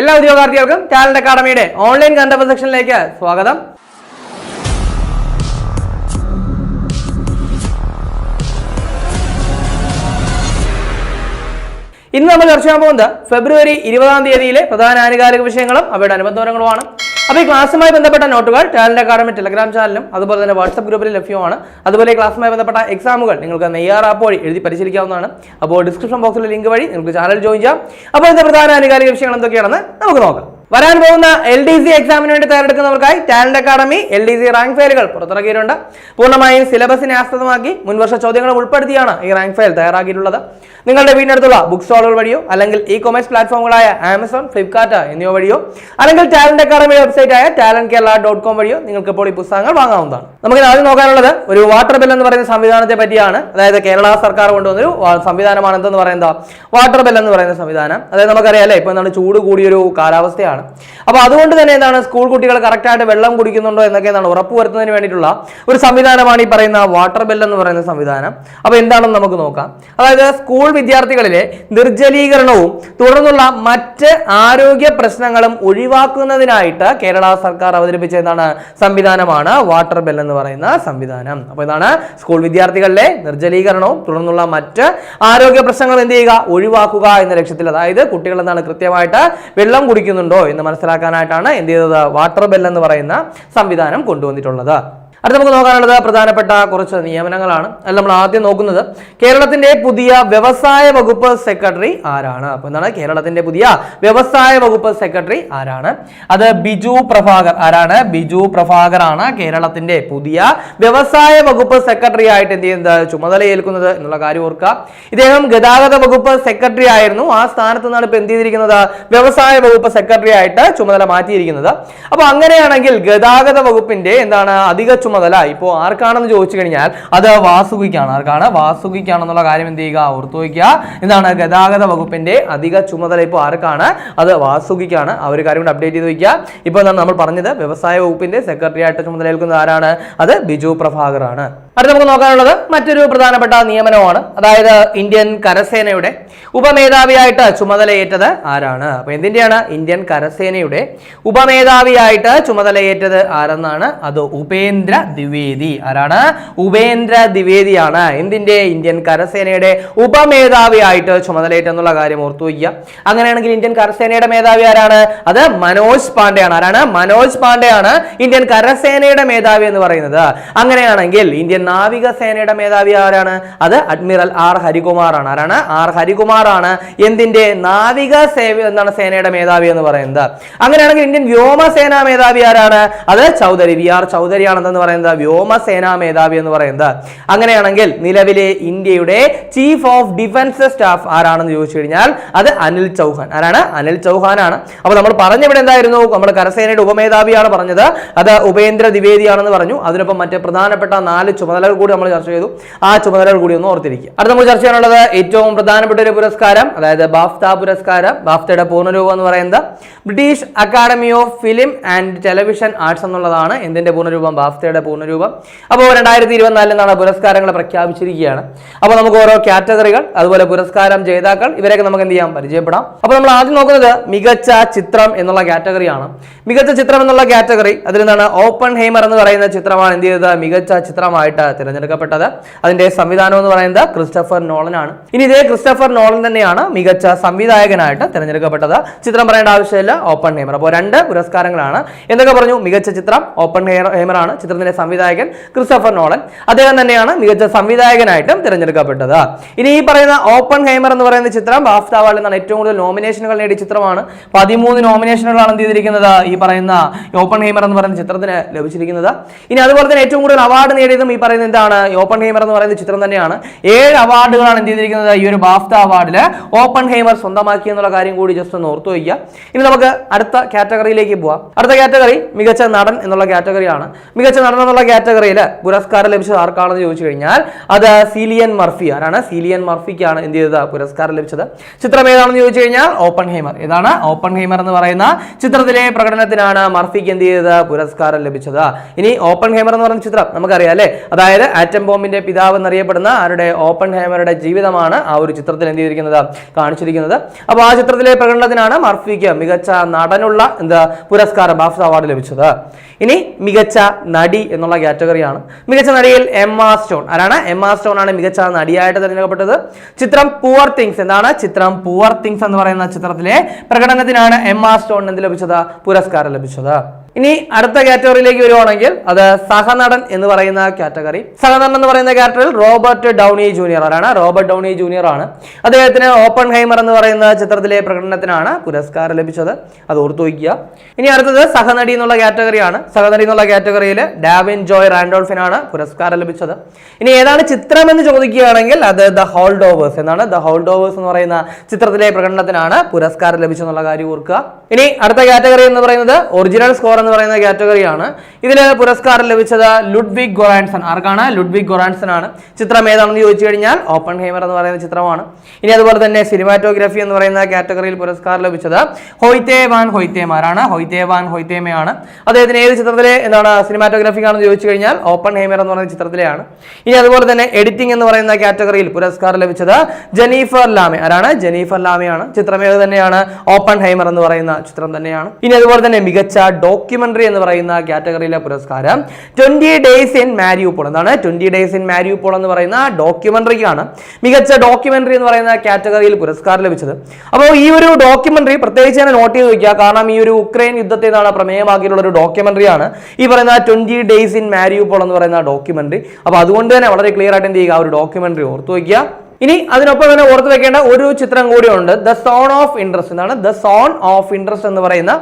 എല്ലാ ഉദ്യോഗാർത്ഥികൾക്കും talent അക്കാഡമിയുടെ online കണ്ടപ്പ് സെക്ഷനിലേക്ക് സ്വാഗതം. ഇന്ന് നമ്മൾ ചർച്ച ചെയ്യാൻ പോകുന്നത് ഫെബ്രുവരി ഇരുപതാം തീയതിയിലെ പ്രധാന ആനുകാലിക വിഷയങ്ങളും അവയുടെ അനുബന്ധങ്ങളുമാണ് അപ്പോൾ ഈ ക്ലാസ്സുമായി ബന്ധപ്പെട്ട നോട്ടുകൾ ടാലന്റ് അക്കാഡമി ടെലഗ്രാം ചാനലും അതുപോലെ തന്നെ വാട്സ്ആപ്പ് ഗ്രൂപ്പിൽ ലഭ്യമാണ്. അതുപോലെ ക്ലാസ്സുമായി ബന്ധപ്പെട്ട എക്സാമുകൾ നിങ്ങൾക്ക് നെയ്യാർ ആപ്പ് വഴി എഴുതി പരിശീലിക്കാവുന്നതാണ്. അപ്പോൾ ഡിസ്ക്രിപ്ഷൻ ബോക്സിലെ ലിങ്ക് വഴി നിങ്ങൾക്ക് ചാനൽ ജോയിൻ ചെയ്യാം. അപ്പോൾ ഇതിന്റെ പ്രധാന ആനുകാലിക വിഷയങ്ങൾ എന്തൊക്കെയാണെന്ന് നമുക്ക് നോക്കാം. വരാൻ പോകുന്ന എൽ ഡി സി എക്സാമിന് വേണ്ടി തയ്യാറെടുക്കുന്നവർക്കായി talent academy L D C rank ഫയലുകൾ പുറത്തിറക്കിയിട്ടുണ്ട്. പൂർണമായും സിലബസിനെ ആസ്പദമാക്കി മുൻവർഷ ചോദ്യങ്ങൾ ഉൾപ്പെടുത്തിയാണ് ഈ റാങ്ക് ഫയൽ തയ്യാറാക്കിയിട്ടുള്ളത്. നിങ്ങളുടെ വീടിനടുത്തുള്ള ബുക്ക് സ്റ്റോളുകൾ വഴിയോ അല്ലെങ്കിൽ ഇ കൊമേഴ്സ് പ്ലാറ്റ്ഫോമുകളായ ആമസോൺ ഫ്ലിപ്കാർട്ട് എന്നിവ വഴിയോ അല്ലെങ്കിൽ ടാലന്റ് അക്കാഡമിയുടെ വെബ്സൈറ്റായ ടാലന്റ് കേരള ഡോട്ട് കോം വഴിയോ നിങ്ങൾക്ക് ഇപ്പോൾ ഈ പുസ്തകങ്ങൾ വാങ്ങാവുന്നതാണ്. നമുക്ക് ആദ്യം നോക്കാനുള്ളത് ഒരു വാട്ടർ ബിൽ എന്ന് പറയുന്ന സംവിധാനത്തെ പറ്റിയാണ്. അതായത് കേരള സർക്കാർ കൊണ്ടുവന്നൊരു സംവിധാനമാണ് എന്തെന്ന് പറയുന്നത്? വാട്ടർ ബിൽ എന്ന് പറയുന്ന സംവിധാനം. അതായത് നമുക്കറിയാം അല്ലേ? ഇപ്പൊ എന്താണ് ചൂട് കൂടിയൊരു കാലാവസ്ഥയാണ്. അപ്പോൾ അതുകൊണ്ട് തന്നെ എന്താണ് സ്കൂൾ കുട്ടികൾ കറക്റ്റായിട്ട് വെള്ളം കുടിക്കുന്നുണ്ടോ എന്നൊക്കെ എന്താണ് ഉറപ്പുവരുത്തുന്നതിന് വേണ്ടിയിട്ടുള്ള ഒരു സംവിധാനമാണ് ഈ പറയുന്ന വാട്ടർ ബെൽ എന്ന് പറയുന്ന സംവിധാനം. അപ്പോൾ എന്താണെന്ന് നമുക്ക് നോക്കാം. അതായത് സ്കൂൾ വിദ്യാർത്ഥികളിലെ നിർജലീകരണവും തുടർന്നുള്ള മറ്റ് ആരോഗ്യ പ്രശ്നങ്ങളും ഒഴിവാക്കുന്നതിനായിട്ട് കേരള സർക്കാർ അവതരിപ്പിച്ച എന്താണ് സംവിധാനമാണ് വാട്ടർ ബെൽ എന്ന് പറയുന്ന സംവിധാനം. അപ്പോൾ ഇതാണ് സ്കൂൾ വിദ്യാർത്ഥികളിലെ നിർജലീകരണവും തുടർന്നുള്ള മറ്റ് ആരോഗ്യ പ്രശ്നങ്ങൾ എന്ത് ചെയ്യുക? ഒഴിവാക്കുക എന്ന ലക്ഷ്യത്തിൽ. അതായത് കുട്ടികൾ എന്താണ് കൃത്യമായിട്ട് വെള്ളം കുടിക്കുന്നുണ്ടോ എന്ന് മനസ്സിലാക്കാനായിട്ടാണ് എന്ത് ചെയ്തത്? വാട്ടർ ബെൽ എന്ന് പറയുന്ന സംവിധാനം കൊണ്ടുവന്നിട്ടുള്ളത്. അടുത്ത നമുക്ക് നോക്കാനുള്ളത് പ്രധാനപ്പെട്ട കുറച്ച് നിയമനങ്ങളാണ്. അതിൽ നമ്മൾ ആദ്യം നോക്കുന്നത് കേരളത്തിന്റെ പുതിയ വ്യവസായ വകുപ്പ് സെക്രട്ടറി ആരാണ്? അപ്പൊ എന്താണ്? കേരളത്തിന്റെ പുതിയ വ്യവസായ വകുപ്പ് സെക്രട്ടറി ആരാണ്? അത് ബിജു പ്രഭാകർ. ആരാണ്? ബിജു പ്രഭാകർ ആണ് കേരളത്തിന്റെ പുതിയ വ്യവസായ വകുപ്പ് സെക്രട്ടറി ആയിട്ട് എന്ത് ചെയ്യുന്നത്? ചുമതലയേൽക്കുന്നത് എന്നുള്ള കാര്യം ഓർക്കുക. ഇദ്ദേഹം ഗതാഗത വകുപ്പ് സെക്രട്ടറി ആയിരുന്നു. ആ സ്ഥാനത്ത് നിന്നാണ് ഇപ്പൊ എന്ത് ചെയ്തിരിക്കുന്നത്? വ്യവസായ വകുപ്പ് സെക്രട്ടറി ആയിട്ട് ചുമതല മാറ്റിയിരിക്കുന്നത്. അപ്പൊ അങ്ങനെയാണെങ്കിൽ ഗതാഗത വകുപ്പിന്റെ എന്താണ്? അധിക ചുമതല ഇപ്പോൾ ആർക്കാണെന്ന് ചോദിച്ചു കഴിഞ്ഞാൽ അത് വാസുകിക്കാണ്. ആർക്കാണ്? വാസുകിക്കാണെന്നുള്ള കാര്യം എന്ത് ചെയ്യുക? ഓർത്തു വയ്ക്കുക. എന്താണ് ഗതാഗത വകുപ്പിന്റെ അധിക ചുമതല. ഇപ്പോൾ ആർക്കാണ്? അത് വാസുകിക്കാണ്. ആ ഒരു കാര്യം കൂടി അപ്ഡേറ്റ് ചെയ്ത് വയ്ക്കുക. ഇപ്പോൾ എന്താണ് നമ്മൾ പറഞ്ഞത്? വ്യവസായ വകുപ്പിന്റെ സെക്രട്ടറി ആയിട്ട് ചുമതലയേൽക്കുന്നത് ആരാണ്? അത് ബിജു പ്രഭാകർ ആണ് അടുത്ത നമുക്ക് നോക്കാനുള്ളത് മറ്റൊരു പ്രധാനപ്പെട്ട നിയമനമാണ്. അതായത് ഇന്ത്യൻ കരസേനയുടെ ഉപമേധാവിയായിട്ട് ചുമതലയേറ്റത് ആരാണ്? അപ്പൊ എന്തിന്റെയാണ്? ഇന്ത്യൻ കരസേനയുടെ ഉപമേധാവിയായിട്ട് ചുമതലയേറ്റത് ആരെന്നാണ്? അത് ഉപേന്ദ്ര ദ്വിവേദി. ആരാണ്? ഉപേന്ദ്ര ദ്വിവേദിയാണ്. എന്തിന്റെ? ഇന്ത്യൻ കരസേനയുടെ ഉപമേധാവിയായിട്ട് ചുമതലയേറ്റെന്നുള്ള കാര്യം ഓർത്തു വയ്ക്കുക അങ്ങനെയാണെങ്കിൽ ഇന്ത്യൻ കരസേനയുടെ മേധാവി ആരാണ്? അത് മനോജ് പാണ്ഡെയാണ്. ആരാണ്? മനോജ് പാണ്ഡെയാണ് ഇന്ത്യൻ കരസേനയുടെ മേധാവി എന്ന് പറയുന്നത്. അങ്ങനെയാണെങ്കിൽ ഇന്ത്യൻ നാവികസേനയുടെ മേധാവി ആരാണ്? അത് അഡ്മിറൽ ആർ ഹരികുമാർ ആണ് ആരാണ്? ആർ ഹരികുമാർ ആണ് എന്തിന്റെ? നാവിക സേവ എന്താണ് സേനയുടെ മേധാവി എന്ന് പറയുന്നത്. അങ്ങനെയാണെങ്കിൽ ഇന്ത്യൻ വ്യോമസേനാ മേധാവി ആരാണ്? അത് ചൗധരി വി ആർ ചൗധരി ആണെന്ന് പറയുന്നത് വ്യോമസേനാ മേധാവി എന്ന് പറയുന്നത്. അങ്ങനെയാണെങ്കിൽ നിലവിലെ ഇന്ത്യയുടെ ചീഫ് ഓഫ് ഡിഫൻസ് സ്റ്റാഫ് ആരാണെന്ന് ചോദിച്ചു കഴിഞ്ഞാൽ അത് അനിൽ ചൗഹാൻ. ആരാണ്? അനിൽ ചൗഹാൻ ആണ് അപ്പൊ നമ്മൾ പറഞ്ഞവിടെ എന്തായിരുന്നു? നമ്മുടെ കരസേനയുടെ ഉപമേധാവിയാണ് പറഞ്ഞത്. അത് ഉപേന്ദ്ര ദ്വിവേദിയാണെന്ന് പറഞ്ഞു. അതിനൊപ്പം മറ്റേ പ്രധാനപ്പെട്ട നാല് ചുമതലകൾ കൂടി നമ്മൾ ചർച്ച ചെയ്തു. ആ ചുമതലകൾ കൂടി ഒന്ന് ഓർത്തിരിക്കുക. അടുത്ത നമ്മൾ ചർച്ച ചെയ്യാനുള്ളത് ഏറ്റവും പ്രധാനപ്പെട്ട ഒരു പുരസ്കാരം അതായത് ബാഫ്ത പുരസ്കാരം. ബാഫ്തയുടെ പൂർണരൂപം എന്ന് പറയുന്നത് British Academy of Film and Television Arts എന്നുള്ളതാണ്. എന്തിന്റെ പൂർണരൂപം? ബാഫ്തയുടെ പൂർണരൂപം. അപ്പോൾ രണ്ടായിരത്തി ഇരുപത്തിനാലിൽ നിന്നാണ് പുരസ്കാരങ്ങൾ പ്രഖ്യാപിച്ചിരിക്കുകയാണ്. അപ്പോൾ നമുക്ക് ഓരോ കാറ്റഗറികൾ അതുപോലെ പുരസ്കാരം ജേതാക്കൾ ഇവരെയൊക്കെ നമുക്ക് എന്ത് ചെയ്യാം? പരിചയപ്പെടാം. അപ്പോൾ നമ്മൾ ആദ്യം നോക്കുന്നത് മികച്ച ചിത്രം എന്നുള്ള കാറ്റഗറിയാണ്. മികച്ച ചിത്രം എന്നുള്ള കാറ്റഗറി അതിൽ നിന്നാണ് ഓപ്പൺ ഹെയ്മർ എന്ന് പറയുന്ന ചിത്രമാണ് എന്ത് ചെയ്തത്? മികച്ച ചിത്രമായിട്ട് തിരഞ്ഞെടുക്കപ്പെട്ടത്. അതിന്റെ സംവിധാനം എന്ന് പറയുന്നത് ക്രിസ്റ്റഫർ നോളനാണ്. ഇനി ഇതേ ക്രിസ്റ്റഫർ നോളൻ തന്നെയാണ് മികച്ച സംവിധായകനായിട്ട് തിരഞ്ഞെടുക്കപ്പെട്ടത്. ചിത്രം പറയേണ്ട ആവശ്യമില്ല ഓപ്പൺ ഹെയ്മർ അപ്പോൾ രണ്ട് പുരസ്കാരങ്ങളാണ്. എന്തൊക്കെ പറഞ്ഞു? മികച്ച ചിത്രം ഓപ്പൺ ഹെയ്മർ ആണ് ചിത്രത്തിന്റെ സംവിധായകൻ ക്രിസ്റ്റഫർ നോളൻ. അദ്ദേഹം തന്നെയാണ് മികച്ച സംവിധായകനായിട്ടും തിരഞ്ഞെടുക്കപ്പെട്ടത്. ഇനി ഈ പറയുന്ന ഓപ്പൺ ഹേമർ എന്ന് പറയുന്ന ചിത്രം ബാഫ്ത അവാർഡിൽ നിന്നാണ് ഏറ്റവും കൂടുതൽ നോമിനേഷനുകൾ നേടിയ ചിത്രമാണ്. പതിമൂന്ന് നോമിനേഷനുകളാണ് എന്ത് ചെയ്തിരിക്കുന്നത് ഈ പറയുന്ന ഓപ്പൺ ഹേമർ എന്ന് പറയുന്ന ചിത്രത്തിന് ലഭിച്ചിരിക്കുന്നത്. ഇനി അതുപോലെ തന്നെ ഏറ്റവും കൂടുതൽ അവാർഡ് നേടിയതും ഈ പറയുന്ന എന്താണ്? ഓപ്പൺ ഹേമർ എന്ന് പറയുന്ന ചിത്രം തന്നെയാണ്. ഏഴ് അവാർഡുകളാണ് എന്ത് ചെയ്തിരിക്കുന്നത് ഈ ഒരു ബാഫ്ത അവാർഡിൽ ഓപ്പൺ ഹേമർ സ്വന്തമാക്കി എന്നുള്ള കാര്യം കൂടി ജസ്റ്റ് ഒന്ന് ഓർത്തു വയ്ക്കുക. ഇനി നമുക്ക് അടുത്ത കാറ്റഗറിയിലേക്ക് പോവാം. അടുത്ത കാറ്റഗറി മികച്ച നടൻ എന്നുള്ള കാറ്റഗറിയാണ് മികച്ച നടൻ എന്നുള്ള കാറ്റഗറിയിൽ പുരസ്കാരം ലഭിച്ചത് ആർക്കാണെന്ന് ചോദിച്ചു കഴിഞ്ഞാൽ അത് സീലിയൻ മർഫി. ആരാണ്? സീലിയൻ മർഫിക്കാണ് എന്ത് ചെയ്തത്? പുരസ്കാരം ലഭിച്ചത്. ചിത്രം ഏതാണെന്ന് ചോദിച്ചു കഴിഞ്ഞാൽ ഓപ്പൺ ഹൈമർ ഏതാണ് ഓപ്പൺ ഹൈമർ എന്ന് പറയുന്ന ചിത്രത്തിലെ പ്രകടനത്തിനാണ് മർഫിക്ക് എന്ത് ചെയ്തത്? പുരസ്കാരം ലഭിച്ചത്. ഇനി ഓപ്പൺ ഹൈമർ എന്ന് പറയുന്ന ചിത്രം നമുക്കറിയാം അല്ലേ? അതായത് ആറ്റം ബോംബിന്റെ പിതാവ് എന്നറിയപ്പെടുന്ന ആരുടെ ഓപ്പൺ ഹൈമറുടെ ജീവിതമാണ് ആ ഒരു ചിത്രത്തിൽ എന്ത് ചെയ്തിരിക്കുന്നത്? കാണിച്ചിരിക്കുന്നത്. അപ്പോൾ ആ ചിത്രത്തിലെ പ്രകടനത്തിനാണ് മർഫിക്ക് മികച്ച നടനുള്ള എന്താ പുരസ്കാരം ബാഫ്സ് അവാർഡ് ലഭിച്ചത്. ഇനി മികച്ച നടി എന്നുള്ള കാറ്റഗറിയാണ് മികച്ച നടിയിൽ എം ആർ സ്റ്റോൺ ആരാണ്? എം ആർ സ്റ്റോൺ ആണ് മികച്ച നടിയായിട്ട് തിരഞ്ഞെടുക്കപ്പെട്ടത്. ചിത്രം പുവർ തിങ്സ് എന്താണ്? ചിത്രം പുവർ തിങ്സ് എന്ന് പറയുന്ന ചിത്രത്തിലെ പ്രകടനത്തിനാണ് എം ആർ സ്റ്റോൺ എന്ത് ലഭിച്ചത്? പുരസ്കാരം ലഭിച്ചത്. ഇനി അടുത്ത കാറ്റഗറിയിലേക്ക് വരുവാണെങ്കിൽ അത് സഹനടൻ എന്ന് പറയുന്ന കാറ്റഗറി. സഹനടൻ എന്ന് പറയുന്ന കാറ്റഗറിയിൽ റോബർട്ട് ഡൗണി ജൂനിയർ ആരാണ്? റോബർട്ട് ഡൗണി ജൂനിയർ ആണ്. അദ്ദേഹത്തിന് ഓപ്പൺ ഹൈമർ എന്ന് പറയുന്ന ചിത്രത്തിലെ പ്രകടനത്തിനാണ് പുരസ്കാരം ലഭിച്ചത്. അത് ഓർത്തു വയ്ക്കുക. ഇനി അടുത്തത് സഹനടി എന്നുള്ള കാറ്റഗറിയാണ്. സഹനടി എന്നുള്ള കാറ്റഗറിയിൽ ഡാവിൻ ജോയ് റാൻഡോൾഫിനാണ് പുരസ്കാരം ലഭിച്ചത്. ഇനി ഏതാണ് ചിത്രം എന്ന് ചോദിക്കുകയാണെങ്കിൽ അത് ദ ഹോൾഡ് ഓവേഴ്സ് എന്നാണ്. ദ ഹോൾഡ് ഓവേഴ്സ് എന്ന് പറയുന്ന ചിത്രത്തിലെ പ്രകടനത്തിനാണ് പുരസ്കാരം ലഭിച്ചെന്നുള്ള കാര്യം ഓർക്കുക. ഇനി അടുത്ത കാറ്റഗറി എന്ന് പറയുന്നത് ഒറിജിനൽ സ്കോർ എന്ന് പറയുന്ന കാറ്റഗറിയാണ് ഇതിൽ പുരസ്കാരം ലഭിച്ചത് ലുഡ്വിഗ് ഗൊറാൻസൺ. ആർക്കാണ്? ലുഡ്വിഗ് ഗൊറാൻസൺ ആണ്. ചിത്രം ഏതാണെന്ന് ചോദിച്ചു കഴിഞ്ഞാൽ ഓപ്പൺ ഹൈമർ എന്ന് പറയുന്ന ചിത്രമാണ്. ഇനി അതുപോലെ തന്നെ സിനിമാറ്റോഗ്രഫി എന്ന് പറയുന്ന കാറ്റഗറിയിൽ പുരസ്കാരം ലഭിച്ചത് ഹൊയ്ത്തേ വാൻ ഹൊയ്ത്തേമാരാണ് ഹൊയ്ത്തേ വാൻ ഹൊയ്ത്തേമയാണ് അദ്ദേഹത്തിന് ഏത് ചിത്രത്തിലെ എന്താണ് സിനിമാറ്റോഗ്രഫി ആണെന്ന് ചോദിച്ചു കഴിഞ്ഞാൽ ഓപ്പൺ ഹൈമർ എന്ന് പറയുന്ന ചിത്രത്തിലെയാണ്. ഇനി അതുപോലെ തന്നെ എഡിറ്റിംഗ് എന്ന് പറയുന്ന കാറ്റഗറിയിൽ പുരസ്കാരം ലഭിച്ചത് ജനീഫർ ലാമെ. ആരാണ്? ജനീഫർ ലാമയാണ്. ചിത്രം ഏത് തന്നെയാണ്? ഓപ്പൺ ഹൈമർ എന്ന് പറയുന്ന ചിത്രം തന്നെയാണ്. ഇനി അതുപോലെ തന്നെ മികച്ച ഡോക്യുമെന്ററി എന്ന് പറയുന്ന കാറ്റഗറിയിലെ പുരസ്കാരം. ട്വന്റി ഡേയ്സ് ഇൻ മാരിയൂപ്പോൾ എന്താണ് ട്വന്റി ഡേയ്സ് ഇൻ മാരിയൂപ്പോൾ എന്ന് പറയുന്ന ഡോക്യുമെന്ററിക്കാണ് മികച്ച ഡോക്യുമെന്ററി എന്ന് പറയുന്ന കാറ്റഗറിയിൽ പുരസ്കാരം ലഭിച്ചത്. അപ്പോൾ ഈ ഒരു ഡോക്യുമെന്ററി പ്രത്യേകിച്ച് തന്നെ നോട്ട് ചെയ്ത് വയ്ക്കുക കാരണം ഈ ഒരു ഉക്രൈൻ യുദ്ധത്തെ നാളെ പ്രമേയമാക്കിയിട്ടുള്ള ഒരു ഡോക്യുമെന്ററിയാണ് ഈ പറയുന്ന ട്വന്റി ഡേയ്സ് ഇൻ മാരിയൂപ്പോൾ എന്ന് പറയുന്ന ഡോക്യുമെന്ററി അപ്പോൾ അതുകൊണ്ട് തന്നെ വളരെ ക്ലിയർ ആയിട്ട് എന്ത് ചെയ്യുക? ഒരു ഡോക്യുമെന്ററി ഓർത്തു വയ്ക്കുക ഇനി അതിനൊപ്പം തന്നെ ഓർത്ത് വെക്കേണ്ട ഒരു ചിത്രം കൂടിയുണ്ട്. ദ സോൺ ഓഫ് ഇൻട്രസ്റ്റ് എന്നാണ്. ദ സോൺ ഓഫ് ഇൻട്രസ്റ്റ് എന്ന് പറയുന്ന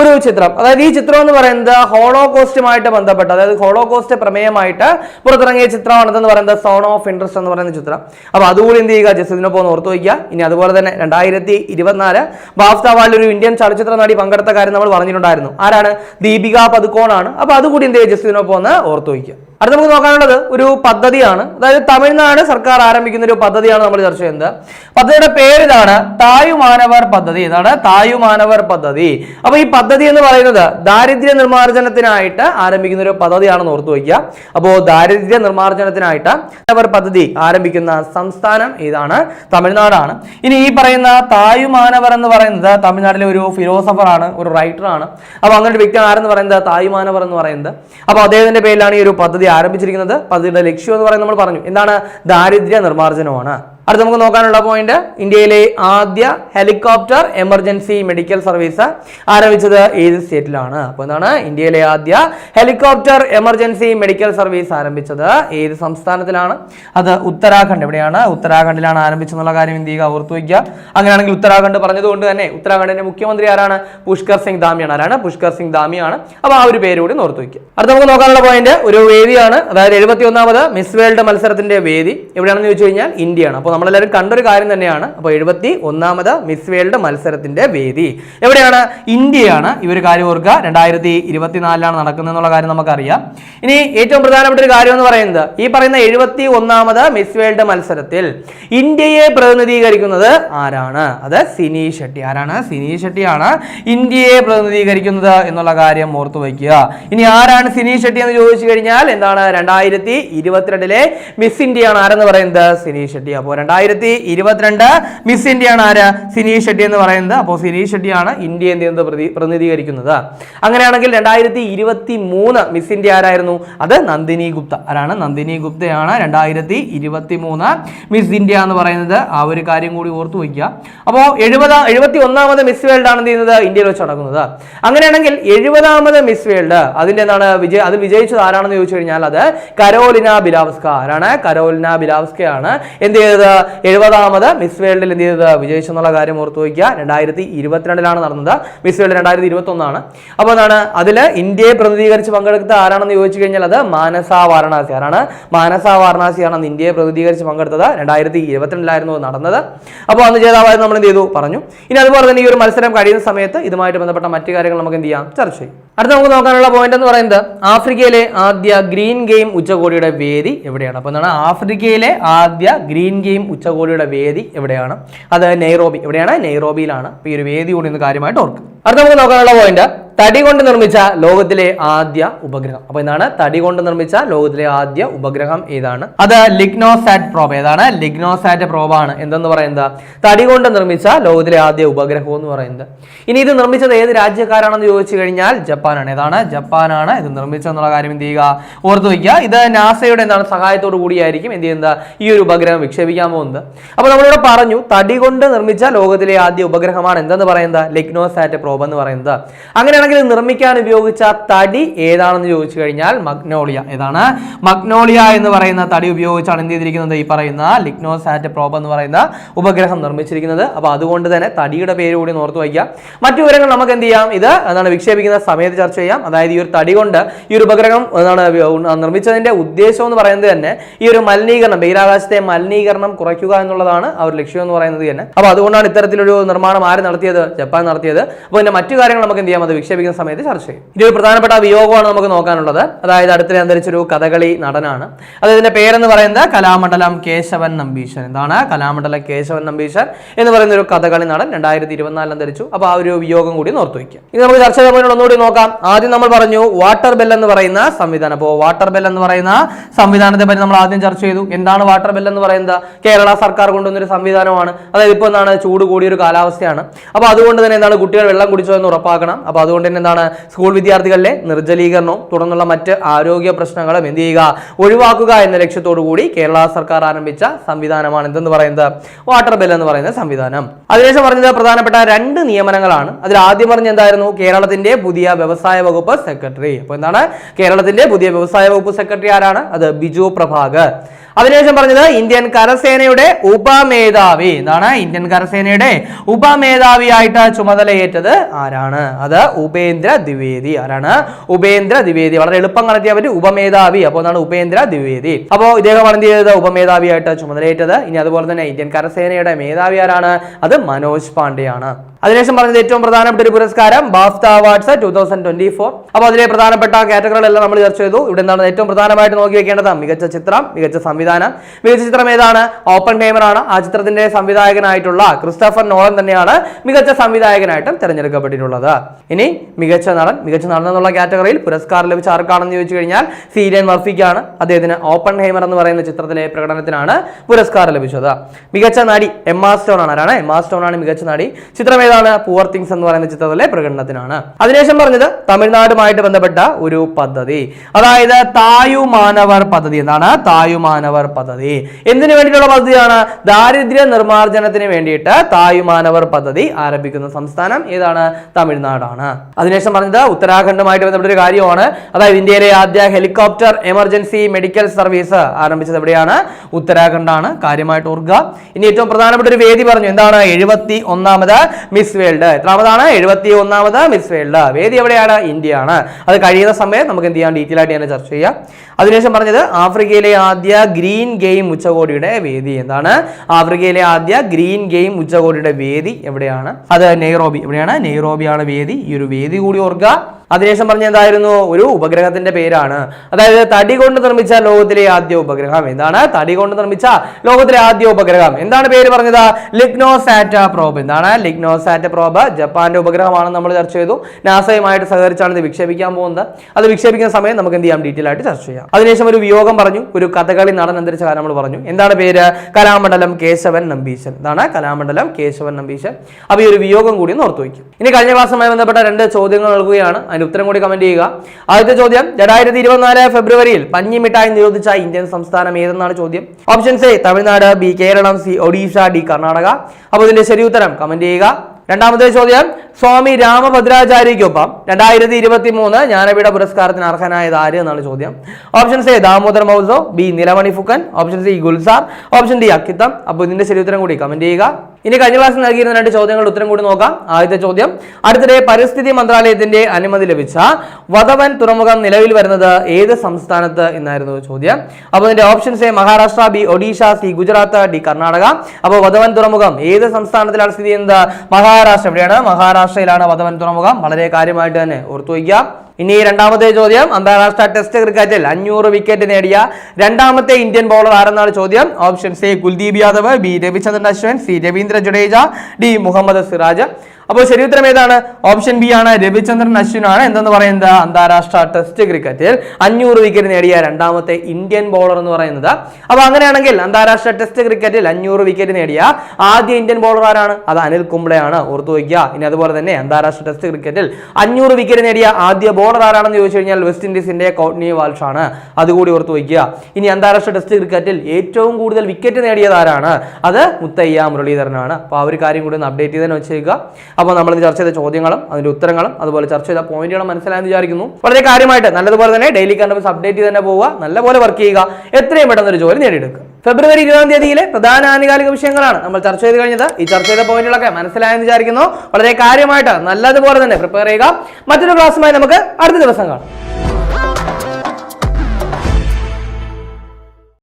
ഒരു ചിത്രം. അതായത് ഈ ചിത്രം എന്ന് പറയുന്നത് ഹോളോകോസ്റ്റുമായിട്ട് ബന്ധപ്പെട്ട് അതായത് ഹോളോകോസ്റ്റ് പ്രമേയമായിട്ട് പുറത്തിറങ്ങിയ ചിത്രമാണെന്ന് പറയുന്നത് സോൺ ഓഫ് ഇൻട്രസ്റ്റ് എന്ന് പറയുന്ന ചിത്രം. അപ്പോൾ അതുകൂടി എന്ത് ചെയ്യുക? ജസ്റ്റ് ഇതിനൊപ്പം ഒന്ന് ഓർത്ത് വയ്ക്കുക ഇനി അതുപോലെ തന്നെ രണ്ടായിരത്തി ഇരുപത്തിനാല് ബാഫ്ത ഒരു ഇന്ത്യൻ ചലച്ചിത്ര നടി പങ്കെടുത്ത കാര്യം നമ്മൾ പറഞ്ഞിട്ടുണ്ടായിരുന്നു. ആരാണ്? ദീപിക പതുക്കോണാണ് അപ്പോൾ അതുകൂടി എന്ത് ചെയ്യുക? ജസ്റ്റ് ഇതിനൊപ്പം ഒന്ന് ഓർത്ത് വയ്ക്കുക അടുത്ത നമുക്ക് നോക്കാനുള്ളത് ഒരു പദ്ധതിയാണ്. അതായത് തമിഴ്നാട് സർക്കാർ ആരംഭിക്കുന്ന ഒരു പദ്ധതിയാണ് നമ്മൾ ചർച്ച ചെയ്യുന്നത്. പദ്ധതിയുടെ പേര് ഇതാണ് തായുമാനവർ പദ്ധതി. ഇതാണ് തായുമാനവർ പദ്ധതി. അപ്പൊ ഈ പദ്ധതി എന്ന് പറയുന്നത് ദാരിദ്ര്യ നിർമ്മാർജനത്തിനായിട്ട് ആരംഭിക്കുന്ന ഒരു പദ്ധതിയാണെന്ന് ഓർത്തു വയ്ക്കുക. അപ്പോൾ ദാരിദ്ര്യ നിർമ്മാർജനത്തിനായിട്ട് അവർ പദ്ധതി ആരംഭിക്കുന്ന സംസ്ഥാനം ഏതാണ് തമിഴ്നാടാണ്. ഇനി ഈ പറയുന്ന തായുമാനവർ എന്ന് പറയുന്നത് തമിഴ്നാട്ടിലെ ഒരു ഫിലോസഫർ ആണ് ഒരു റൈറ്റർ ആണ്. അപ്പൊ അങ്ങനെ ഒരു വ്യക്തി ആരെന്ന് പറയുന്നത്? തായുമാനവർ എന്ന് പറയുന്നത്. അപ്പൊ അദ്ദേഹത്തിന്റെ പേരിലാണ് ഈ ഒരു പദ്ധതി ആരംഭിച്ചിരിക്കുന്നത്? പദ്ധതിയുടെ ലക്ഷ്യം എന്ന് പറയുന്നത് നമ്മൾ പറഞ്ഞു. എന്താണ്? ദാരിദ്ര്യ നിർമ്മാർജനമാണ്. അടുത്ത നമുക്ക് നോക്കാനുള്ള പോയിന്റ് ഇന്ത്യയിലെ ആദ്യ ഹെലികോപ്റ്റർ എമർജൻസി മെഡിക്കൽ സർവീസ് ആരംഭിച്ചത് ഏത് സ്റ്റേറ്റിലാണ്? അപ്പോൾ എന്താണ്? ഇന്ത്യയിലെ ആദ്യ ഹെലികോപ്റ്റർ എമർജൻസി മെഡിക്കൽ സർവീസ് ആരംഭിച്ചത് ഏത് സംസ്ഥാനത്തിലാണ്? അത് ഉത്തരാഖണ്ഡ്. എവിടെയാണ്? ഉത്തരാഖണ്ഡിലാണ് ആരംഭിച്ചെന്നുള്ള കാര്യം എന്ത് ചെയ്യുക? ഓർത്തു വയ്ക്കുക. അങ്ങനെയാണെങ്കിൽ ഉത്തരാഖണ്ഡ് പറഞ്ഞതുകൊണ്ട് തന്നെ ഉത്തരാഖണ്ഡിന്റെ മുഖ്യമന്ത്രി ആരാണ്? പുഷ്കർ സിംഗ് ധാമിയാണ്. ആരാണ്? പുഷ്കർ സിംഗ് ധാമിയാണ്. അപ്പോൾ ആ ഒരു പേര് കൂടി ഓർത്തു വയ്ക്കുക. അടുത്ത നമുക്ക് നോക്കാനുള്ള പോയിന്റ് ഒരു വേദിയാണ്. അതായത് എഴുപത്തി ഒന്നാമത് മിസ് വേൾഡ് മത്സരത്തിന്റെ വേദി. എവിടെയാണെന്ന് ചോദിച്ചു കഴിഞ്ഞാൽ ഇന്ത്യയാണ്. അപ്പോൾ നമ്മളെല്ലാവരും കണ്ടൊരു കാര്യം തന്നെയാണ്. അപ്പോൾ എഴുപത്തി ഒന്നാമത് മിസ് വേൾഡ് മത്സരത്തിന്റെ വേദി. എവിടെയാണ്? ഇന്ത്യയാണ്. ഈ ഒരു കാര്യം ഓർക്കുക. രണ്ടായിരത്തി ഇരുപത്തിനാലിലാണ് നടക്കുന്നത് എന്നുള്ള കാര്യം നമുക്കറിയാം. ഇനി ഏറ്റവും പ്രധാനപ്പെട്ട ഒരു കാര്യം എന്ന് പറയുന്നത് ഈ പറയുന്ന എഴുപത്തി ഒന്നാമത് മിസ് വേൾഡ് മത്സരത്തിൽ ഇന്ത്യയെ പ്രതിനിധീകരിക്കുന്നത് ആരാണ്? അത് സിനി ഷെട്ടി. ആരാണ്? സിനി ഷെട്ടിയാണ് ഇന്ത്യയെ പ്രതിനിധീകരിക്കുന്നത് എന്നുള്ള കാര്യം ഓർത്തു വയ്ക്കുക. ഇനി ആരാണ് സിനി ഷെട്ടി എന്ന് ചോദിച്ചു കഴിഞ്ഞാൽ എന്താണ്? രണ്ടായിരത്തി ഇരുപത്തിരണ്ടിലെ മിസ് ഇന്ത്യയാണ്. ആരെന്ന് പറയുന്നത്? സിനി ഷെട്ടി. അപ്പോൾ രണ്ടായിരത്തി ഇരുപത്തിരണ്ട് മിസ് ഇന്ത്യ ആണ് ആര്? സിനീഷ് ഷെട്ടി എന്ന് പറയുന്നത്. അപ്പോൾ സിനീഷ് ഷെട്ടിയാണ് ഇന്ത്യ എന്ത് ചെയ്യുന്നത്? പ്രതി പ്രതിനിധീകരിക്കുന്നത്. അങ്ങനെയാണെങ്കിൽ രണ്ടായിരത്തി ഇരുപത്തി മൂന്ന് മിസ് ഇന്ത്യ ആരായിരുന്നു? അത് നന്ദിനി ഗുപ്ത. ആരാണ്? നന്ദിനി ഗുപ്തയാണ് രണ്ടായിരത്തി ഇരുപത്തി മൂന്ന് മിസ് ഇന്ത്യ എന്ന് പറയുന്നത്. ആ ഒരു കാര്യം കൂടി ഓർത്തു വയ്ക്കുക. അപ്പോൾ എഴുപതാം എഴുപത്തി ഒന്നാമത് മിസ് വേൾഡ് ആണ് എന്ത് ചെയ്യുന്നത്? ഇന്ത്യയിൽ വെച്ച് നടക്കുന്നത്. അങ്ങനെയാണെങ്കിൽ എഴുപതാമത് മിസ് വേൾഡ് അതിന്റെ എന്താണ്? വിജയ അത് വിജയിച്ചത് ആരാണെന്ന് ചോദിച്ചു കഴിഞ്ഞാൽ അത് കരോലിന ബിലാവസ്ക. ആരാണ്? കരോലിന ബിലാവസ്കയാണ് എന്ത് ചെയ്തത്? എഴുപതാമത് മിസ് വേൾഡിൽ എന്ത് ചെയ്തത്? വിജയിച്ചു എന്നുള്ള കാര്യം ഓർത്തു വയ്ക്കുക. രണ്ടായിരത്തി ഇരുപത്തിരണ്ടിലാണ് നടന്നത്. മിസ് വേൾഡ് രണ്ടായിരത്തി ഇരുപത്തി ഒന്നാണ് അപ്പോൾ എന്താണ്? അതിൽ ഇന്ത്യയെ പ്രതിനിധീകരിച്ച് പങ്കെടുത്ത ആരാണെന്ന് ചോദിച്ചു കഴിഞ്ഞാൽ അത് മാനസ വാരണാസി ആരാണ്? മാനസ വാരണാസിയാണ് അന്ന് ഇന്ത്യയെ പ്രതിനിധീകരിച്ച് പങ്കെടുത്തത്. രണ്ടായിരത്തി ഇരുപത്തിരണ്ടിലായിരുന്നു നടന്നത്. അപ്പോൾ അന്ന് ജേതാവായത് നമ്മൾ എന്ത് ചെയ്തു? പറഞ്ഞു. ഇനി അതുപോലെ തന്നെ ഈ ഒരു മത്സരം കഴിയുന്ന സമയത്ത് ഇതുമായിട്ട് ബന്ധപ്പെട്ട മറ്റു കാര്യങ്ങൾ നമുക്ക് എന്ത് ചെയ്യാം? ചർച്ച ചെയ്യും. അടുത്ത നമുക്ക് നോക്കാനുള്ള പോയിന്റ് എന്ന് പറയുന്നത് ആഫ്രിക്കയിലെ ആദ്യ ഗ്രീൻ ഗെയിം ഉച്ചകോടിയുടെ വേദി എവിടെയാണ്? അപ്പോൾ എന്താണ്? ആഫ്രിക്കയിലെ ആദ്യ ഗ്രീൻ ഗെയിം ഉച്ചകോടിയുടെ വേദി എവിടെയാണ്? അത് നെയ്റോബി എവിടെയാണ്? നെയ്റോബിയിലാണ് അപ്പോൾ ഈ ഒരു വേദി കൂടി ഒന്ന് കാര്യമായിട്ട് ഓർക്കുക. അടുത്ത നമുക്ക് നോക്കാനുള്ള പോയിന്റ് തടി കൊണ്ട് നിർമ്മിച്ച ലോകത്തിലെ ആദ്യ ഉപഗ്രഹം. അപ്പൊ എന്താണ് തടി കൊണ്ട് നിർമ്മിച്ച ലോകത്തിലെ ആദ്യ ഉപഗ്രഹം ഏതാണ്? അത് ലിഗ്നോസാറ്റ് പ്രോബ്. ഏതാണ്? ലിഗ്നോസാറ്റ് പ്രോബാണ്. എന്തെന്ന് പറയുന്നത്? തടി കൊണ്ട് നിർമ്മിച്ച ലോകത്തിലെ ആദ്യ ഉപഗ്രഹം എന്ന് പറയുന്നത്. ഇനി ഇത് നിർമ്മിച്ചത് ഏത് രാജ്യക്കാരാണെന്ന് ചോദിച്ചു കഴിഞ്ഞാൽ ജപ്പാനാണ്. ഏതാണ്? ജപ്പാനാണ്. ഇത് നിർമ്മിച്ചതെന്നുള്ള കാര്യം എന്ത് ചെയ്യുക? ഓർത്തു വയ്ക്കുക. ഇത് നാസയുടെ എന്താണ് സഹായത്തോടു കൂടിയായിരിക്കും എന്ത് ചെയ്യുന്നത്? ഈ ഒരു ഉപഗ്രഹം വിക്ഷേപിക്കാൻ പോകുന്നത്. അപ്പോൾ നമ്മളിവിടെ പറഞ്ഞു തടി കൊണ്ട് നിർമ്മിച്ച ലോകത്തിലെ ആദ്യ ഉപഗ്രഹമാണ് എന്തെന്ന് പറയുന്നത്? ലിഗ്നോസാറ്റ് പ്രോബ് എന്ന് പറയുന്നത്. അങ്ങനെയാണെങ്കിൽ ഇത് നിർമ്മിക്കാൻ ഉപയോഗിച്ച തടി ഏതാണെന്ന് ചോദിച്ചു കഴിഞ്ഞാൽ മഗ്നോളിയ. ഏതാണ്? മഗ്നോളിയ എന്ന് പറയുന്ന തടി ഉപയോഗിച്ചാണ് എന്ത് ചെയ്തിരിക്കുന്നത്? ഈ പറയുന്ന ലിഗ്നോസാറ്റ് പ്രോബ് എന്ന് പറയുന്ന ഉപഗ്രഹം നിർമ്മിച്ചിരിക്കുന്നത്. അപ്പോൾ അതുകൊണ്ട് തന്നെ തടിയുടെ പേര് കൂടി ഓർത്ത് വയ്ക്കാം മറ്റു വിവരങ്ങൾ നമുക്ക് എന്ത് ചെയ്യാം? ഇത് എന്താണ് വിക്ഷേപിക്കുന്ന സമയത്ത് ചർച്ച ചെയ്യാം. അതായത് ഈ ഒരു തടി കൊണ്ട് ഈ ഒരു ഉപഗ്രഹം എന്താണ് നിർമ്മിച്ചതിന്റെ ഉദ്ദേശം എന്ന് പറയുന്നത് തന്നെ ഈ ഒരു മലിനീകരണം ബഹിരാകാശത്തെ മലിനീകരണം കുറയ്ക്കുക എന്നുള്ളതാണ് ആ ഒരു ലക്ഷ്യം എന്ന് പറയുന്നത് തന്നെ. അപ്പോൾ അതുകൊണ്ടാണ് ഇത്തരത്തിലൊരു നിർമ്മാണം ആര് നടത്തിയത്? ജപ്പാൻ നടത്തിയത്. അപ്പോൾ ഇതിന്റെ മറ്റു കാര്യങ്ങൾ നമുക്ക് എന്ത് ചെയ്യാം? അത് വിക്ഷേപിക്കുന്ന സമയത്ത് ചർച്ച ചെയ്യും. ഇതിൽ പ്രധാനപ്പെട്ട വിയോഗമാണ് നമുക്ക് നോക്കാനുള്ളത്. അതായത് അടുത്തിടെ അന്തരിച്ചൊരു കഥകളി നടനാണ്. അദ്ദേഹത്തിന്റെ പേരെന്ന് പറയുന്നത് കലാമണ്ഡലം കേശവൻ നമ്പീശൻ. എന്താണ്? കലാമണ്ഡലം കേശവൻ നമ്പീശൻ എന്ന് പറയുന്ന ഒരു കഥകളി നടൻ രണ്ടായിരത്തി ഇരുപത്തിനാലിൽ അന്തരിച്ചു. അപ്പോൾ ആ ഒരു വിയോഗം കൂടി ഓർത്തു വയ്ക്കുക ഇനി നമുക്ക് ചർച്ച ചെയ്യാൻ ഒന്നുകൂടി നോക്കാം. ആദ്യം നമ്മൾ പറഞ്ഞു വാട്ടർ ബെൽ എന്ന് പറയുന്ന സംവിധാനം. അപ്പോൾ വാട്ടർ ബെൽ എന്ന് പറയുന്ന സംവിധാനത്തെ പറ്റി നമ്മൾ ആദ്യം ചർച്ച ചെയ്തു. എന്താണ് വാട്ടർ ബെൽ എന്ന് പറയുന്നത്? കേരള സർക്കാർ കൊണ്ടുവന്നൊരു സംവിധാനമാണ്. അതായത് ഇപ്പോൾ എന്താണ്? ചൂട് കൂടിയൊരു കാലാവസ്ഥയാണ്. അപ്പോൾ അതുകൊണ്ട് തന്നെ എന്താണ്? കുട്ടികൾ വെള്ളം കുടിച്ചോ എന്ന് ഉറപ്പാക്കണം. അപ്പോൾ അതുകൊണ്ട് തന്നെ എന്താണ്? സ്കൂൾ വിദ്യാർത്ഥികളിലെ നിർജലീകരണവും തുടർന്നുള്ള മറ്റ് ആരോഗ്യ പ്രശ്നങ്ങളും എന്ത് ചെയ്യുക? ഒഴിവാക്കുക എന്ന ലക്ഷ്യത്തോടു കൂടി കേരള സർക്കാർ ആരംഭിച്ച സംവിധാനമാണ് എന്തെന്ന് പറയുന്നത്. വാട്ടർ ബെൽ എന്ന് പറയുന്ന സംവിധാനം. അതിനുശേഷം പറഞ്ഞത് പ്രധാനപ്പെട്ട രണ്ട് നിയമനങ്ങളാണ്. അതിൽ ആദ്യം പറഞ്ഞ എന്തായിരുന്നു? കേരളത്തിന്റെ പുതിയ വ്യവസായ വകുപ്പ് സെക്രട്ടറി അപ്പോൾ എന്താണ്? കേരളത്തിന്റെ പുതിയ വ്യവസായ വകുപ്പ് സെക്രട്ടറി ആരാണ്? അത് ബിജു പ്രഭാകർ. അതിനുശേഷം പറഞ്ഞത് ഇന്ത്യൻ കരസേനയുടെ ഉപമേധാവി. എന്താണ് ഇന്ത്യൻ കരസേനയുടെ ഉപമേധാവിയായിട്ട് ചുമതലയേറ്റത് ആരാണ്? അത് ഉപേന്ദ്ര ദ്വിവേദി. ആരാണ്? ഉപേന്ദ്ര ദ്വിവേദി. വളരെ എളുപ്പം കണ്ടെത്തിയാൽ പറ്റും ഉപമേധാവി. അപ്പോൾ എന്താണ് ഉപേന്ദ്ര ദ്വിവേദി? അപ്പോൾ ഇദ്ദേഹമാണ് എന്ത് ചെയ്തത്? ഉപമേധാവിയായിട്ട് ചുമതലയേറ്റത്. ഇനി അതുപോലെ തന്നെ ഇന്ത്യൻ കരസേനയുടെ മേധാവി ആരാണ്? അത് മനോജ് പാണ്ഡെയാണ്. അതിനുശേഷം പറഞ്ഞത് ഏറ്റവും പ്രധാനപ്പെട്ട ഒരു പുരസ്കാരം BAFTA awards two thousand twenty four അപ്പോൾ അതിലെ പ്രധാനപ്പെട്ട കാറ്റഗറികളെല്ലാം നമ്മൾ ചർച്ച ചെയ്തു. ഇവിടെ എന്താണ് ഏറ്റവും പ്രധാനമായിട്ട് നോക്കി വെക്കേണ്ടത്? മികച്ച ചിത്രം മികച്ച സംവിധാനം. മികച്ച ചിത്രം ഏതാണ്? ഓപ്പൺ ആണ്. ആ ചിത്രത്തിന്റെ സംവിധായകനായിട്ടുള്ള ക്രിസ്റ്റഫർ നോളൻ തന്നെയാണ് മികച്ച സംവിധായകനായിട്ടും തിരഞ്ഞെടുക്കപ്പെട്ടിട്ടുള്ളത്. ഇനി മികച്ച നടൻ മികച്ച നടൻ എന്നുള്ള കാറ്റഗറിയിൽ പുരസ്കാരം ലഭിച്ച ആർക്കാണെന്ന് ചോദിച്ചു കഴിഞ്ഞാൽ സീരിയൻ മർഫിക്കാണ്. അദ്ദേഹത്തിന് ഓപ്പൺ ഹേമർ എന്ന് പറയുന്ന ചിത്രത്തിലെ പ്രകടനത്തിനാണ് പുരസ്കാരം ലഭിച്ചത്. മികച്ച നടി എം ആർ സ്റ്റോൺ ആണ്. ആരാണ്? എം ആർ സ്റ്റോൺ ആണ് മികച്ച നടി. ചിത്രം പുവർ തിങ്സ് എന്ന് പറയുന്ന ചിത്രത്തിലെ പ്രകടനത്തിനാണ്. അതിനുശേഷം പറഞ്ഞത് തമിഴ്നാടുമായിട്ട് ബന്ധപ്പെട്ട ഒരു പദ്ധതി. അതായത് തായു മാനവർ പദ്ധതി എന്താണ് തായു മാനവർ പദ്ധതി. എന്തിനു വേണ്ടിയിട്ടുള്ള പദ്ധതിയാണ്? ദാരിദ്ര്യ നിർമ്മാർജനത്തിന് വേണ്ടിയിട്ട് തായു മാനവർ പദ്ധതി ആരംഭിക്കുന്ന സംസ്ഥാനം ഏതാണ്? തമിഴ്നാടാണ്. അതിനുശേഷം പറഞ്ഞത് ഉത്തരാഖണ്ഡുമായിട്ട് ബന്ധപ്പെട്ട ഒരു കാര്യമാണ്. അതായത് ഇന്ത്യയിലെ ആദ്യ ഹെലികോപ്റ്റർ എമർജൻസി മെഡിക്കൽ സർവീസ് ആരംഭിച്ചത് എവിടെയാണ്? ഉത്തരാഖണ്ഡാണ്. കാര്യമായിട്ട് ഓർക്കുക. ഇനി ഏറ്റവും പ്രധാനപ്പെട്ട ഒരു വേദി പറഞ്ഞു. എന്താണ്? എഴുപത്തി ഒന്നാമത് മിസ് വേൾഡ്. എത്രാമതാണ്? എഴുപത്തി ഒന്നാമത് മിസ് വേൾഡ്. വേദി എവിടെയാണ്? ഇന്ത്യ ആണ് അത് കഴിയുന്ന സമയം നമുക്ക് എന്ത് ചെയ്യാം? ഡീറ്റെയിൽ ആയിട്ട് ഞാൻ ചർച്ച ചെയ്യാം. അതിനുശേഷം പറഞ്ഞത് ആഫ്രിക്കയിലെ ആദ്യ ഗ്രീൻ ഗെയിം ഉച്ചകോടിയുടെ വേദി എന്താണ്? ആഫ്രിക്കയിലെ ആദ്യ ഗ്രീൻ ഗെയിം ഉച്ചകോടിയുടെ വേദി എവിടെയാണ്? അത് നെയ്റോബി എവിടെയാണ്? നെയ്റോബിയാണ് വേദി. ഈ ഒരു വേദി കൂടി ഓർക്കുക. അതിനുശേഷം പറഞ്ഞ എന്തായിരുന്നു? ഒരു ഉപഗ്രഹത്തിന്റെ പേരാണ്. അതായത് തടി കൊണ്ട് നിർമ്മിച്ച ലോകത്തിലെ ആദ്യ ഉപഗ്രഹം. എന്താണ്? തടി കൊണ്ട് നിർമ്മിച്ച ലോകത്തിലെ ആദ്യ ഉപഗ്രഹം. എന്താണ് പേര് പറഞ്ഞത്? LignoSat probe. എന്താണ്? ലിഗ്നോസാറ്റ പ്രോബ് ജപ്പാന്റെ ഉപഗ്രഹമാണെന്ന് നമ്മൾ ചർച്ച ചെയ്തു. നാസയുമായിട്ട് സഹകരിച്ചാണ് ഇത് വിക്ഷേപിക്കാൻ പോകുന്നത്. അത് വിക്ഷേപിക്കുന്ന സമയം നമുക്ക് എന്ത് ചെയ്യാം? ഡീറ്റെയിൽ ആയിട്ട് ചർച്ച ചെയ്യാം. അതിനുശേഷം ഒരു വിയോഗം പറഞ്ഞു. ഒരു കഥകളി നടൻ അന്തരിച്ച കാര്യം നമ്മൾ പറഞ്ഞു. എന്താണ് പേര്? കലാമണ്ഡലം കേശവൻ നമ്പീശൻ. എന്താണ് കലാമണ്ഡലം കേശവൻ നമ്പീശൻ. അപ്പൊ ഈ ഒരു വിയോഗം കൂടി ഓർത്തു വയ്ക്കും. ഇനി കഴിഞ്ഞ ക്ലാസ്സുമായി ബന്ധപ്പെട്ട രണ്ട് ചോദ്യങ്ങൾ നൽകുകയാണ്. അതിന് ഉത്തരം കൂടി കമന്റ് ചെയ്യുക. ആദ്യത്തെ ചോദ്യം രണ്ടായിരത്തി ഇരുപത്തിനാല് ഫെബ്രുവരിയിൽ പഞ്ഞി മിഠായി നിരോധിച്ച ഇന്ത്യൻ സംസ്ഥാനം ഏതെന്നാണ് ചോദ്യം? Options A Tamil Nadu B Keralam C Odisha D Karnataka. അപ്പോൾ ഇതിന്റെ ശരി ഉത്തരം കമന്റ് ചെയ്യുക. രണ്ടാമത്തെ ചോദ്യം സ്വാമി രാമഭദ്രാചാര്യയ്ക്കൊപ്പം രണ്ടായിരത്തി ഇരുപത്തി മൂന്ന് ജ്ഞാനപീഠ പുരസ്കാരത്തിന് അർഹനായത് ആര് എന്നാണ് ചോദ്യം. Option A Damodar Mauzo B Nilmani Phookan option C Gulzar. Option D Akkitham. അപ്പോൾ ഇതിന്റെ ശരി ഉത്തരം കൂടി കമന്റ് ചെയ്യുക. ഇനി കഴിഞ്ഞ ക്ലാസ്സിൽ നൽകിയിരുന്ന രണ്ട് ചോദ്യങ്ങളുടെ ഉത്തരം കൂടി നോക്കാം. ആദ്യത്തെ ചോദ്യം അടുത്തിടെ പരിസ്ഥിതി മന്ത്രാലയത്തിന്റെ അനുമതി ലഭിച്ച വധവൻ തുറമുഖം നിലവിൽ വരുന്നത് ഏത് സംസ്ഥാനത്ത് എന്നായിരുന്നു ചോദ്യം. അപ്പോൾ ഇതിന്റെ options A Maharashtra B Odisha C Gujarat D Karnataka. അപ്പോൾ വധവൻ തുറമുഖം ഏത് സംസ്ഥാനത്തിലാണ് സ്ഥിതി ചെയ്യുന്നത്? മഹാരാഷ്ട്ര. എവിടെയാണ് മഹാരാഷ്ട്രയിലാണ് വധവൻ തുറമുഖം. വളരെ കാര്യമായിട്ട് തന്നെ ഓർത്തു വയ്ക്കുക. ഇനി രണ്ടാമത്തെ ചോദ്യം അന്താരാഷ്ട്ര ടെസ്റ്റ് ക്രിക്കറ്റിൽ അഞ്ഞൂറ് വിക്കറ്റ് നേടിയ രണ്ടാമത്തെ ഇന്ത്യൻ ബോളർ ആരെന്നാണ് ചോദ്യം? Option A Kuldeep Yadav B Ravichandran Ashwin C Ravindra Jadeja D Mohammed Siraj. അപ്പോൾ ശരിയുത്തരം ഏതാണ്? ഓപ്ഷൻ ബി ആണ്. രവിചന്ദ്രൻ അശ്വിനാണ്. എന്തെന്ന് പറയുന്നത് അന്താരാഷ്ട്ര ടെസ്റ്റ് ക്രിക്കറ്റിൽ അഞ്ഞൂറ് വിക്കറ്റ് നേടിയ രണ്ടാമത്തെ ഇന്ത്യൻ ബോളർ എന്ന് പറയുന്നത്. അപ്പോൾ അങ്ങനെയാണെങ്കിൽ അന്താരാഷ്ട്ര ടെസ്റ്റ് ക്രിക്കറ്റിൽ അഞ്ഞൂറ് വിക്കറ്റ് നേടിയ ആദ്യ ഇന്ത്യൻ ബോളർ ആരാണ്? അത് അനിൽ കുംബ്ലെയാണ് ഓർത്തു വയ്ക്കുക. ഇനി അതുപോലെ തന്നെ അന്താരാഷ്ട്ര ടെസ്റ്റ് ക്രിക്കറ്റിൽ അഞ്ഞൂറ് വിക്കറ്റ് നേടിയ ആദ്യ ബോളർ ആരാണെന്ന് ചോദിച്ചു കഴിഞ്ഞാൽ വെസ്റ്റ് ഇൻഡീസിന്റെ കോട്നി വാൽഷ് ആണ്. അതുകൂടി ഓർത്തു വയ്ക്കുക. ഇനി അന്താരാഷ്ട്ര ടെസ്റ്റ് ക്രിക്കറ്റിൽ ഏറ്റവും കൂടുതൽ വിക്കറ്റ് നേടിയത് ആരാണ്? അത് മുത്തയ്യ മുരളീധരനാണ്. അപ്പോൾ ആ ഒരു കാര്യം കൂടി ഒന്ന് അപ്ഡേറ്റ് ചെയ്ത് വെച്ചേക്കുക. അപ്പോൾ നമ്മൾ ചർച്ച ചെയ്ത ചോദ്യങ്ങളും അതിന്റെ ഉത്തരങ്ങളും അതുപോലെ ചർച്ച ചെയ്ത പോയിന്റുകളും മനസ്സിലായെന്ന് വിചാരിക്കുന്നു. വളരെ കാര്യമായിട്ട് നല്ലതുപോലെ തന്നെ ഡെയിലി കണ്ടൻസ് അപ്ഡേറ്റ് ചെയ്ത് തന്നെ പോവുക. നല്ലപോലെ വർക്ക് ചെയ്യുക. എത്രയും പെട്ടെന്ന് ഒരു ജോലി നേടിയെടുക്കുക. ഫെബ്രുവരി ഇരുപതാം തീയതിയിലെ പ്രധാന ആനുകാലിക വിഷയങ്ങളാണ് നമ്മൾ ചർച്ച ചെയ്ത് കഴിഞ്ഞത്. ഈ ചർച്ച ചെയ്ത പോയിന്റുകളൊക്കെ മനസ്സിലായെന്ന് വിചാരിക്കുന്നു. വളരെ കാര്യമായിട്ട് നല്ലതുപോലെ തന്നെ പ്രിപ്പയർ ചെയ്യുക. മറ്റൊരു ക്ലാസ്സുമായി നമുക്ക് അടുത്ത ദിവസം കാണാം.